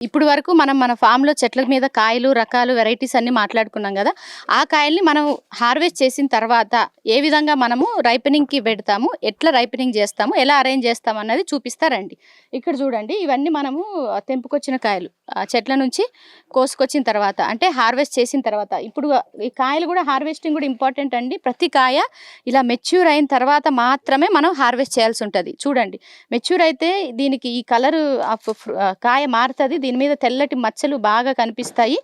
ఇప్పుడు వరకు మనం మన ఫామ్లో చెట్ల మీద కాయలు రకాలు వెరైటీస్ అన్ని మాట్లాడుకున్నాం కదా ఆ కాయల్ని మనం హార్వెస్ట్ చేసిన తర్వాత ఏ విధంగా మనము రైపెనింగ్కి పెడతాము ఎట్లా రైపెనింగ్ చేస్తాము ఎలా అరేంజ్ చేస్తాము అన్నది చూపిస్తారండి ఇక్కడ చూడండి ఇవన్నీ మనము తెంపుకొచ్చిన కాయలు చెట్ల నుంచి కోసుకొచ్చిన తర్వాత అంటే హార్వెస్ట్ చేసిన తర్వాత ఇప్పుడు ఈ కాయలు కూడా హార్వెస్టింగ్ కూడా ఇంపార్టెంట్ అండి. ప్రతి కాయ ఇలా మెచ్యూర్ అయిన తర్వాత మాత్రమే మనం హార్వెస్ట్ చేయాల్సి ఉంటుంది. చూడండి మెచ్యూర్ అయితే దీనికి ఈ కలరు కాయ మారుతుంది దీని మీద తెల్లటి మచ్చలు బాగా కనిపిస్తాయి.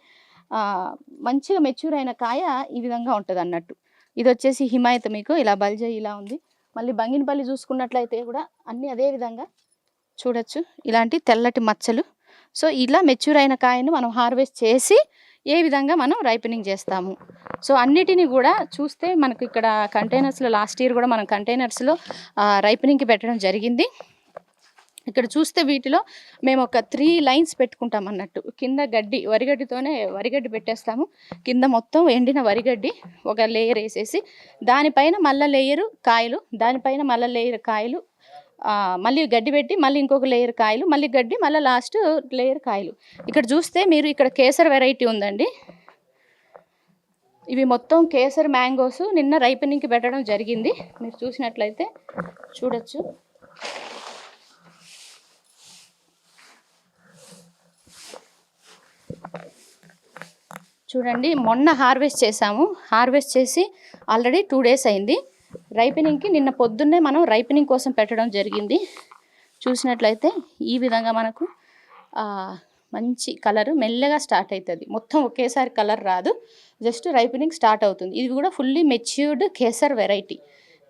మంచిగా మెచ్యూర్ అయిన కాయ ఈ విధంగా ఉంటుంది అన్నట్టు. ఇది వచ్చేసి హిమాయత్ మీకు. ఇలా బల్జ ఇలా ఉంది. మళ్ళీ బంగినపల్లి చూసుకున్నట్లయితే కూడా అన్నీ అదే విధంగా చూడొచ్చు. ఇలాంటి తెల్లటి మచ్చలు. సో ఇలా మెచ్యూర్ అయిన కాయను మనం హార్వెస్ట్ చేసి ఏ విధంగా మనం రైపెనింగ్ చేస్తాము. సో అన్నిటిని కూడా చూస్తే మనకు ఇక్కడ కంటైనర్స్లో లాస్ట్ ఇయర్ కూడా మనం కంటైనర్స్లో రైపెనింగ్కి పెట్టడం జరిగింది. ఇక్కడ చూస్తే వీటిలో మేము ఒక త్రీ లైన్స్ పెట్టుకుంటాం అన్నట్టు. కింద గడ్డి వరిగడ్డితోనే వరిగడ్డి పెట్టేస్తాము. కింద మొత్తం ఎండిన వరిగడ్డి ఒక లేయర్ వేసేసి దానిపైన మళ్ళీ లేయరు కాయలు దానిపైన మళ్ళీ లేయర్ కాయలు మళ్ళీ గడ్డి పెట్టి మళ్ళీ ఇంకొక లేయర్ కాయలు మళ్ళీ గడ్డి మళ్ళీ లాస్ట్ లేయర్ కాయలు. ఇక్కడ చూస్తే మీరు ఇక్కడ కేసర్ వెరైటీ ఉందండి. ఇవి మొత్తం కేసర్ మ్యాంగోస్ నిన్న రైపెనింగ్కి పెట్టడం జరిగింది. మీరు చూసినట్లయితే చూడొచ్చు. చూడండి మొన్న హార్వెస్ట్ చేసాము. హార్వెస్ట్ చేసి ఆల్రెడీ టూ డేస్ అయింది. రైపెనింగ్కి నిన్న పొద్దున్నే మనం రైపెనింగ్ కోసం పెట్టడం జరిగింది. చూసినట్లయితే ఈ విధంగా మనకు మంచి కలర్ మెల్లగా స్టార్ట్ అవుతుంది మొత్తం ఒకేసారి కలర్ రాదు. జస్ట్ రైపెనింగ్ స్టార్ట్ అవుతుంది. ఇది కూడా fully matured Kesar variety.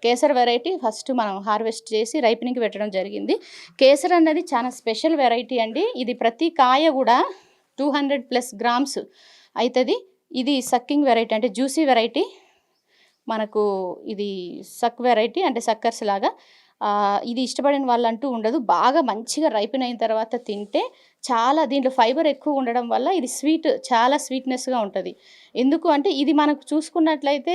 Kesar variety first మనం హార్వెస్ట్ చేసి రైపెనింగ్కి పెట్టడం జరిగింది. కేసర్ అన్నది చాలా స్పెషల్ వెరైటీ అండి. ఇది ప్రతి కాయ కూడా టూ హండ్రెడ్ ప్లస్ గ్రామ్స్ అవుతుంది ఇది సక్కింగ్ వెరైటీ అంటే జ్యూసీ వెరైటీ. మనకు ఇది సక్ వెరైటీ అంటే సక్కర్స్ లాగా. ఇది ఇష్టపడిన వాళ్ళంటూ ఉండదు. బాగా మంచిగా రైపెన్ అయిన తర్వాత తింటే చాలా దీంట్లో ఫైబర్ ఎక్కువ ఉండడం వల్ల ఇది స్వీట్ చాలా స్వీట్నెస్గా ఉంటుంది. ఎందుకు అంటే ఇది మనకు చూసుకున్నట్లయితే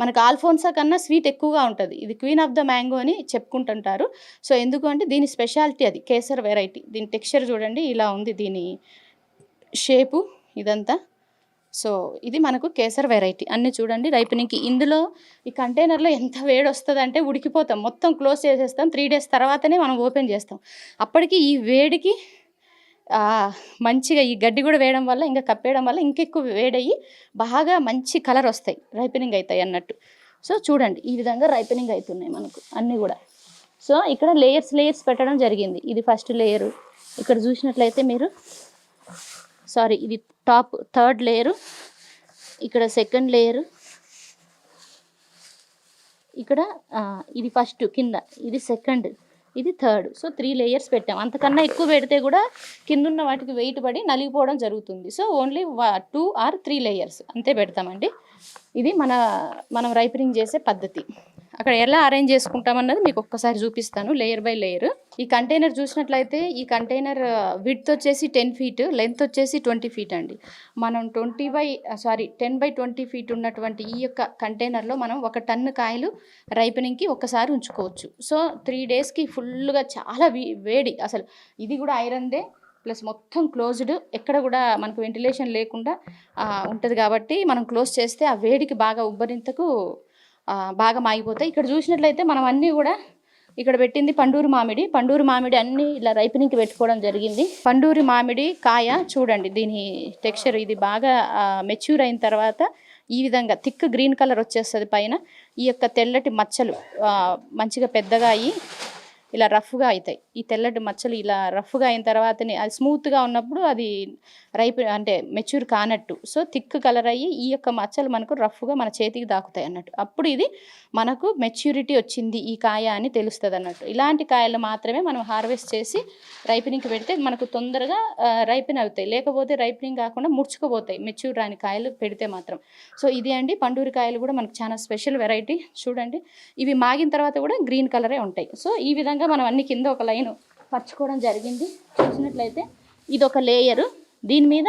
మనకు ఆల్ఫోన్సా కన్నా స్వీట్ ఎక్కువగా ఉంటుంది. ఇది క్వీన్ ఆఫ్ ద మ్యాంగో అని చెప్పుకుంటుంటారు. సో ఎందుకు అంటే దీని స్పెషాలిటీ అది కేసర్ వెరైటీ. దీని టెక్స్చర్ చూడండి ఇలా ఉంది దీని షేపు ఇదంతా. సో ఇది మనకు కేసర్ వెరైటీ. అన్నీ చూడండి. రైపెనింగ్కి ఇందులో ఈ కంటైనర్లో ఎంత వేడి వస్తుంది అంటే ఉడికిపోతాం. మొత్తం క్లోజ్ చేసేస్తాం. త్రీ డేస్ తర్వాతనే మనం ఓపెన్ చేస్తాం. అప్పటికి ఈ వేడికి మంచిగా ఈ గడ్డి కూడా వేయడం వల్ల ఇంకా కప్పేయడం వల్ల ఇంకెక్కువ వేడయ్యి బాగా మంచి కలర్ వస్తాయి. రైపెనింగ్ అవుతాయి అన్నట్టు. సో చూడండి. ఈ విధంగా రైపెనింగ్ అవుతున్నాయి మనకు అన్నీ కూడా. సో ఇక్కడ లేయర్స్ లేయర్స్ పెట్టడం జరిగింది. ఇది ఫస్ట్ లేయరు. ఇక్కడ చూసినట్లయితే మీరు సారీ ఇది టాప్ థర్డ్ లేయరు ఇక్కడ సెకండ్ లేయరు. ఇక్కడ ఇది ఫస్ట్ కింద ఇది సెకండ్ ఇది థర్డ్. సో త్రీ లేయర్స్ పెట్టాం. అంతకన్నా ఎక్కువ పెడితే కూడా కింద ఉన్న వాటికి వెయిట్ పడి నలిగిపోవడం జరుగుతుంది. So only two or three layers అంతే పెడతామండి. ఇది మన మనం రైపరింగ్ చేసే పద్ధతి. అక్కడ ఎలా అరేంజ్ చేసుకుంటామన్నది మీకు ఒక్కసారి చూపిస్తాను లేయర్ బై లేయర్ ఈ కంటైనర్ చూసినట్లయితే ఈ కంటైనర్ విడ్త్ వచ్చేసి టెన్ ఫీట్ లెంత్ వచ్చేసి ట్వంటీ ఫీట్ అండి. మనం twenty by sorry ten by twenty feet ఉన్నటువంటి ఈ యొక్క కంటైనర్లో మనం ఒక టన్ను కాయలు రైపెనింగ్కి ఒక్కసారి ఉంచుకోవచ్చు. సో త్రీ డేస్కి ఫుల్గా చాలా వేడి. అసలు ఇది కూడా ఐరన్దే ప్లస్ మొత్తం క్లోజ్డ్ ఎక్కడ కూడా మనకు వెంటిలేషన్ లేకుండా ఉంటుంది కాబట్టి మనం క్లోజ్ చేస్తే ఆ వేడికి బాగా ఉబ్బరింతకు బాగా మాగిపోతాయి. ఇక్కడ చూసినట్లయితే మనం అన్నీ కూడా ఇక్కడ పెట్టింది పండూరు మామిడి. పండూరు మామిడి అన్ని ఇలా రైపనింగ్కి పెట్టుకోవడం జరిగింది. పండూరి మామిడి కాయ చూడండి దీని టెక్స్చర్ ఇది బాగా మెచ్యూర్ అయిన తర్వాత ఈ విధంగా థిక్ గ్రీన్ కలర్ వచ్చేస్తుంది పైన. ఈ యొక్క తెల్లటి మచ్చలు మంచిగా పెద్దగా అయ్యి ఇలా రఫ్గా అవుతాయి. ఈ తెల్లటి మచ్చలు ఇలా రఫ్గా అయిన తర్వాతనే అది స్మూత్గా ఉన్నప్పుడు అది రైప్ అంటే మెచ్యూర్ కానట్టు. సో థిక్ కలర్ అయ్యి ఈ యొక్క మచ్చలు మనకు రఫ్గా మన చేతికి దాకుతాయి అన్నట్టు. అప్పుడు ఇది మనకు మెచ్యూరిటీ వచ్చింది ఈ కాయ అని తెలుస్తుంది అన్నట్టు. ఇలాంటి కాయలు మాత్రమే మనం హార్వెస్ట్ చేసి రైపెనింగ్కి పెడితే మనకు తొందరగా రైపెన్ అవుతాయి. లేకపోతే రైపెనింగ్ కాకుండా ముడుచుకుపోతాయి. మెచ్యూర్ రాని కాయలు పెడితే మాత్రం. సో ఇది అండి. పండూరి కాయలు కూడా మనకు చాలా స్పెషల్ వెరైటీ. చూడండి. ఇవి మాగిన తర్వాత కూడా గ్రీన్ కలరే ఉంటాయి. సో ఈ విధంగా మనం అన్ని కింద ఒక లైన్ పరచుకోవడం జరిగింది. చూసినట్లయితే ఇది ఒక లేయరు దీని మీద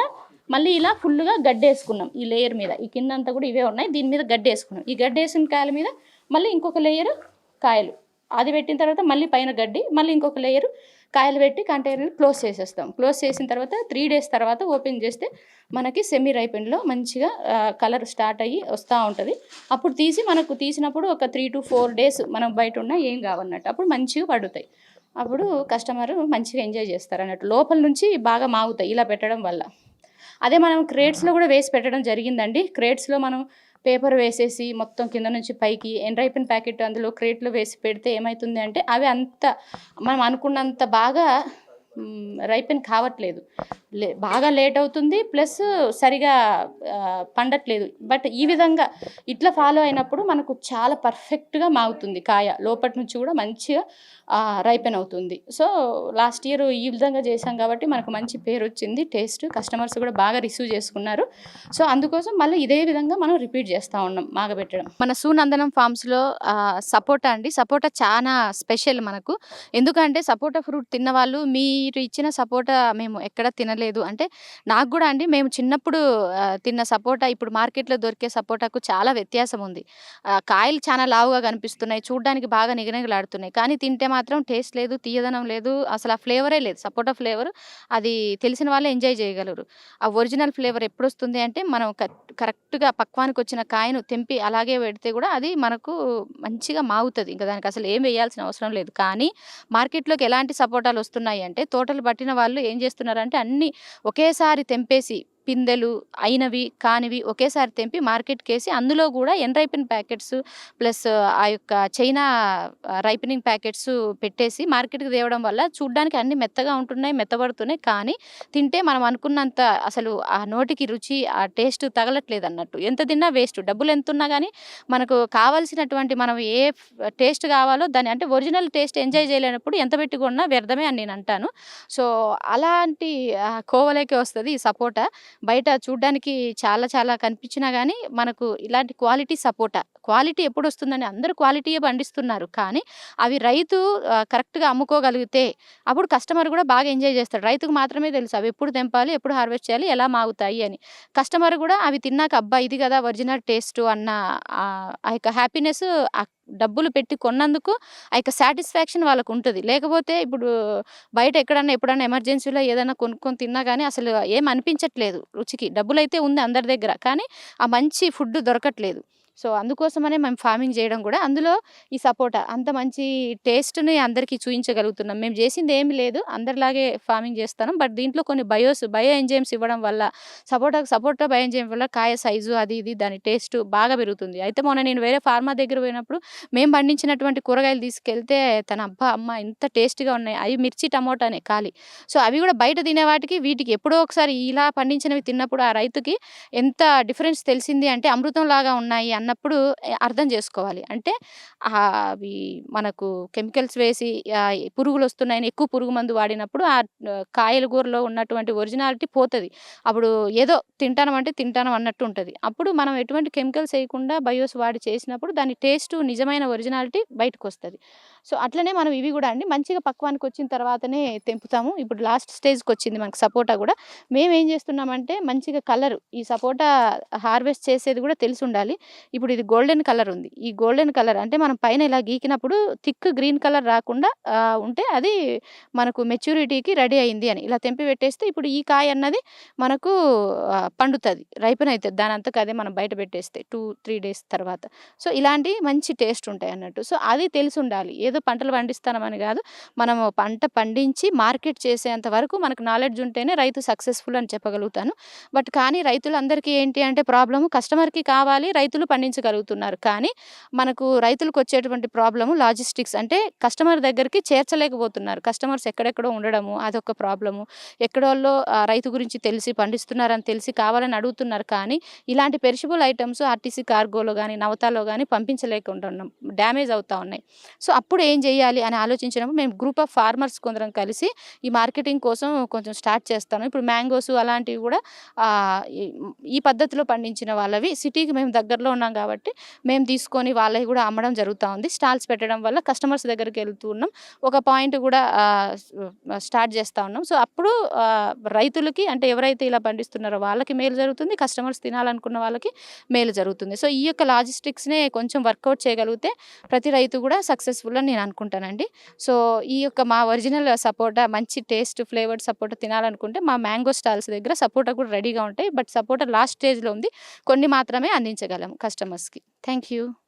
మళ్ళీ ఇలా ఫుల్గా గడ్డేసుకున్నాం ఈ లేయర్ మీద. ఈ కింద అంతా కూడా ఇవే ఉన్నాయి. దీని మీద గడ్డేసుకున్నాం. ఈ గడ్డేసిన కాయల మీద మళ్ళీ ఇంకొక లేయరు కాయలు. అది పెట్టిన తర్వాత మళ్ళీ పైన గడ్డి మళ్ళీ ఇంకొక లేయరు కాయలు పెట్టి కంటైనర్ని క్లోజ్ చేసేస్తాం. క్లోజ్ చేసిన తర్వాత త్రీ డేస్ తర్వాత ఓపెన్ చేస్తే మనకి సెమీ రైపెన్లో మంచిగా కలర్ స్టార్ట్ అయ్యి వస్తూ ఉంటుంది. అప్పుడు తీసి మనకు తీసినప్పుడు ఒక త్రీ టు ఫోర్ డేస్ మనం బయట ఉన్నా ఏం కావన్నట్టు. అప్పుడు మంచిగా పడుతాయి. అప్పుడు కస్టమర్ మంచిగా ఎంజాయ్ చేస్తారు అన్నట్టు లోపల నుంచి బాగా మాగుతాయి ఇలా పెట్టడం వల్ల. అదే మనం క్రేట్స్లో కూడా వేసి పెట్టడం జరిగిందండి. క్రేట్స్లో మనం పేపర్ వేసేసి మొత్తం కింద నుంచి పైకి ఎండ్రైపిన్ ప్యాకెట్ అందులో క్రేట్లో వేసి పెడితే ఏమవుతుంది అంటే అవి అంత మనం అనుకున్నంత బాగా రైపెన్ కావట్లేదు. లే బాగా లేట్ అవుతుంది ప్లస్ సరిగా పండట్లేదు. బట్ ఈ విధంగా ఇట్లా ఫాలో అయినప్పుడు మనకు చాలా పర్ఫెక్ట్గా మాగుతుంది కాయ. లోపటి నుంచి కూడా మంచిగా రైపెన్ అవుతుంది. సో లాస్ట్ ఇయర్ ఈ విధంగా చేశాం కాబట్టి మనకు మంచి పేరు వచ్చింది టేస్ట్. కస్టమర్స్ కూడా బాగా రిసీవ్ చేసుకున్నారు. సో అందుకోసం మళ్ళీ ఇదే విధంగా మనం రిపీట్ చేస్తూ ఉన్నాం మాగబెట్టడం. మన సూనందనం ఫార్మ్స్లో సపోటా అండి. సపోటా చాలా స్పెషల్ మనకు. ఎందుకంటే సపోటా ఫ్రూట్ తిన్న వాళ్ళు మీరు ఇచ్చిన సపోటా మేము ఎక్కడ తినలేదు. అంటే నాకు కూడా అండి మేము చిన్నప్పుడు తిన్న సపోటా ఇప్పుడు మార్కెట్లో దొరికే సపోటాకు చాలా వ్యత్యాసం ఉంది. కాయలు చాలా లావుగా కనిపిస్తున్నాయి చూడడానికి బాగా నిగనిగలాడుతున్నాయి. కానీ తింటే మాత్రం టేస్ట్ లేదు తీయదనం లేదు అసలు ఆ ఫ్లేవరే లేదు. సపోటా ఫ్లేవర్ అది తెలిసిన వాళ్ళే ఎంజాయ్ చేయగలరు. ఆ ఒరిజినల్ ఫ్లేవర్ ఎప్పుడు వస్తుంది అంటే మనం కరెక్ట్గా పక్వానికి వచ్చిన కాయను తెంపి అలాగే పెడితే కూడా అది మనకు మంచిగా మాగుతుంది ఇంకా దానికి అసలు ఏం వేయాల్సిన అవసరం లేదు. కానీ మార్కెట్లోకి ఎలాంటి సపోటాలు వస్తున్నాయి అంటే తోటలు పట్టిన వాళ్ళు ఏం చేస్తున్నారంటే అన్నీ ఒకేసారి తెంపేసి పిందెలు అయినవి కానివి ఒకేసారి తెంపి మార్కెట్కి వేసి అందులో కూడా ఎన్ రైపెన్ ప్యాకెట్స్ ప్లస్ ఆ యొక్క చైనా రైపెనింగ్ ప్యాకెట్స్ పెట్టేసి మార్కెట్కి తేవడం వల్ల చూడ్డానికి అన్ని మెత్తగా ఉంటున్నాయి మెత్తబడుతున్నాయి. కానీ తింటే మనం అనుకున్నంత అసలు ఆ నోటికి రుచి ఆ టేస్ట్ తగలట్లేదు అన్నట్టు ఎంత తిన్నా వేస్ట్. డబ్బులు ఎంత ఉన్నా కానీ మనకు కావాల్సినటువంటి మనం ఏ టేస్ట్ కావాలో దాన్ని అంటే ఒరిజినల్ టేస్ట్ ఎంజాయ్ చేయలేనప్పుడు ఎంత పెట్టుకున్నా వ్యర్థమే అని నేను అంటాను. సో అలాంటి కోవలేకే వస్తుంది ఈ సపోటా. బయట చూడ్డానికి చాలా చాలా కనిపించినా కానీ మనకు ఇలాంటి క్వాలిటీ సపోటా క్వాలిటీ ఎప్పుడు వస్తుందని అందరూ క్వాలిటీయే పండిస్తున్నారు. కానీ అవి రైతు కరెక్ట్గా అమ్ముకోగలిగితే అప్పుడు కస్టమర్ కూడా బాగా ఎంజాయ్ చేస్తాడు. రైతుకు మాత్రమే తెలుసు అవి ఎప్పుడు తెంపాలి ఎప్పుడు హార్వెస్ట్ చేయాలి ఎలా మాగుతాయి అని. కస్టమర్ కూడా అవి తిన్నాక అబ్బా ఇది కదా ఒరిజినల్ టేస్ట్ అన్న ఆ యొక్క హ్యాపీనెస్ డబ్బులు పెట్టి కొన్నందుకు ఆ యొక్క సాటిస్ఫాక్షన్ వాళ్ళకు ఉంటుంది లేకపోతే ఇప్పుడు బయట ఎక్కడన్నా ఎప్పుడన్నా ఎమర్జెన్సీలో ఏదైనా కొనుక్కొని తిన్నా కానీ అసలు ఏం అనిపించట్లేదు రుచికి. డబ్బులైతే ఉంది అందరి దగ్గర కానీ ఆ మంచి ఫుడ్ దొరకట్లేదు. సో అందుకోసమనే మేము ఫార్మింగ్ చేయడం కూడా. అందులో ఈ సపోటా అంత మంచి టేస్ట్ని అందరికీ చూపించగలుగుతున్నాం మేము చేసింది ఏమి లేదు. అందరిలాగే ఫార్మింగ్ చేస్తాను. బట్ దీంట్లో కొన్ని బయోస్ బయో ఎంజైమ్స్ ఇవ్వడం వల్ల సపోటాకు సపోటా బయో ఎంజైమ్ వల్ల కాయ సైజు అది ఇది దాని టేస్ట్ బాగా పెరుగుతుంది. అయితే మొన్న నేను వేరే ఫార్మా దగ్గర పోయినప్పుడు మేము పండించినటువంటి కూరగాయలు తీసుకెళ్తే తన అబ్బా అమ్మ ఇంత టేస్ట్గా ఉన్నాయి. అవి మిర్చి టమోటానే ఖాళీ. సో అవి కూడా బయట తినే వాటికి వీటికి ఎప్పుడో ఒకసారి ఇలా పండించినవి తిన్నప్పుడు ఆ రైతుకి ఎంత డిఫరెన్స్ తెలిసింది అంటే అమృతం లాగా ఉన్నాయి అన్నప్పుడు అర్థం చేసుకోవాలి. అంటే అవి మనకు కెమికల్స్ వేసి పురుగులు వస్తున్నాయని ఎక్కువ పురుగు మందు వాడినప్పుడు ఆ ఆ, కాయల కూరలో ఉన్నటువంటి ఒరిజినాలిటీ పోతుంది. అప్పుడు ఏదో తింటానం అంటే తింటానం అన్నట్టు ఉంటుంది. అప్పుడు మనం ఎటువంటి కెమికల్స్ వేయకుండా బయోస్ వాడి చేసినప్పుడు దాని టేస్ట్ నిజమైన ఒరిజినాలిటీ బయటకు వస్తుంది సో అట్లనే మనం ఇవి కూడా అండి మంచిగా పక్వానికి వచ్చిన తర్వాతనే తెంపుతాము. ఇప్పుడు లాస్ట్ స్టేజ్కి వచ్చింది మనకు సపోటా కూడా మేము ఏం చేస్తున్నామంటే మంచిగా కలర్ ఈ సపోటా హార్వెస్ట్ చేసేది కూడా తెలిసి ఉండాలి ఇప్పుడు ఇది గోల్డెన్ కలర్ ఉంది. ఈ గోల్డెన్ కలర్ అంటే మనం పైన ఇలా గీకినప్పుడు థిక్ గ్రీన్ కలర్ రాకుండా ఉంటే అది మనకు మెచ్యూరిటీకి రెడీ అయింది అని. ఇలా తెంపి పెట్టేస్తే ఇప్పుడు ఈ కాయ అన్నది మనకు పండుతుంది రైపన్ అవుతుంది దాని అంతకు అదే మనం బయట పెట్టేస్తే టూ త్రీ డేస్ తర్వాత. సో ఇలాంటి మంచి టేస్ట్ ఉంటాయి అన్నట్టు. సో అది తెలిసి ఉండాలి. ఏదో పంటలు పండిస్తామని కాదు. మనము పంట పండించి మార్కెట్ చేసేంత వరకు మనకు నాలెడ్జ్ ఉంటేనే రైతు సక్సెస్ఫుల్ అని చెప్పగలుగుతాను. బట్ కానీ రైతులందరికీ ఏంటి అంటే ప్రాబ్లము కస్టమర్కి కావాలి రైతులు పండించగలుగుతున్నారు కానీ మనకు రైతులకు వచ్చేటువంటి ప్రాబ్లము లాజిస్టిక్స్ అంటే కస్టమర్ దగ్గరికి చేర్చలేకపోతున్నారు. కస్టమర్స్ ఎక్కడెక్కడో ఉండడము అదొక ప్రాబ్లము. ఎక్కడోళ్ళో రైతు గురించి తెలిసి పండిస్తున్నారని తెలిసి కావాలని అడుగుతున్నారు. కానీ ఇలాంటి పెరిషబుల్ ఐటమ్స్ ఆర్టీసీ కార్గోలో కానీ నవతాలో కానీ పంపించలేకుంటున్నాం డ్యామేజ్ అవుతా ఉన్నాయి. సో అప్పుడు ఏం చేయాలి అని ఆలోచించినప్పుడు మేము గ్రూప్ ఆఫ్ ఫార్మర్స్ కొందరం కలిసి ఈ మార్కెటింగ్ కోసం కొంచెం స్టార్ట్ చేస్తాను ఇప్పుడు మ్యాంగోస్ అలాంటివి కూడా ఈ- ఈ పద్ధతిలో పండించిన వాళ్ళవి. సిటీకి మేము దగ్గరలో ఉన్నాం ఉన్నాం కాబట్టి మేము తీసుకొని వాళ్ళకి కూడా అమ్మడం జరుగుతూ ఉంది. స్టాల్స్ పెట్టడం వల్ల కస్టమర్స్ దగ్గరికి వెళ్తూ ఉన్నాం. ఒక పాయింట్ కూడా స్టార్ట్ చేస్తూ ఉన్నాం. సో అప్పుడు రైతులకి అంటే ఎవరైతే ఇలా పండిస్తున్నారో వాళ్ళకి మేలు జరుగుతుంది. కస్టమర్స్ తినాలనుకున్న వాళ్ళకి మేలు జరుగుతుంది. సో ఈ యొక్క లాజిస్టిక్స్నే కొంచెం వర్కౌట్ చేయగలిగితే ప్రతి రైతు కూడా సక్సెస్ఫుల్ అని నేను అనుకుంటానండి. సో ఈ యొక్క మా ఒరిజినల్ సపోటా మంచి టేస్ట్ ఫ్లేవర్డ్ సపోటా తినాలనుకుంటే మా మ్యాంగో స్టాల్స్ దగ్గర సపోటా కూడా రెడీగా ఉంటాయి. బట్ సపోటా లాస్ట్ స్టేజ్లో ఉంది. కొన్ని మాత్రమే అందించగలం customers. Thank you.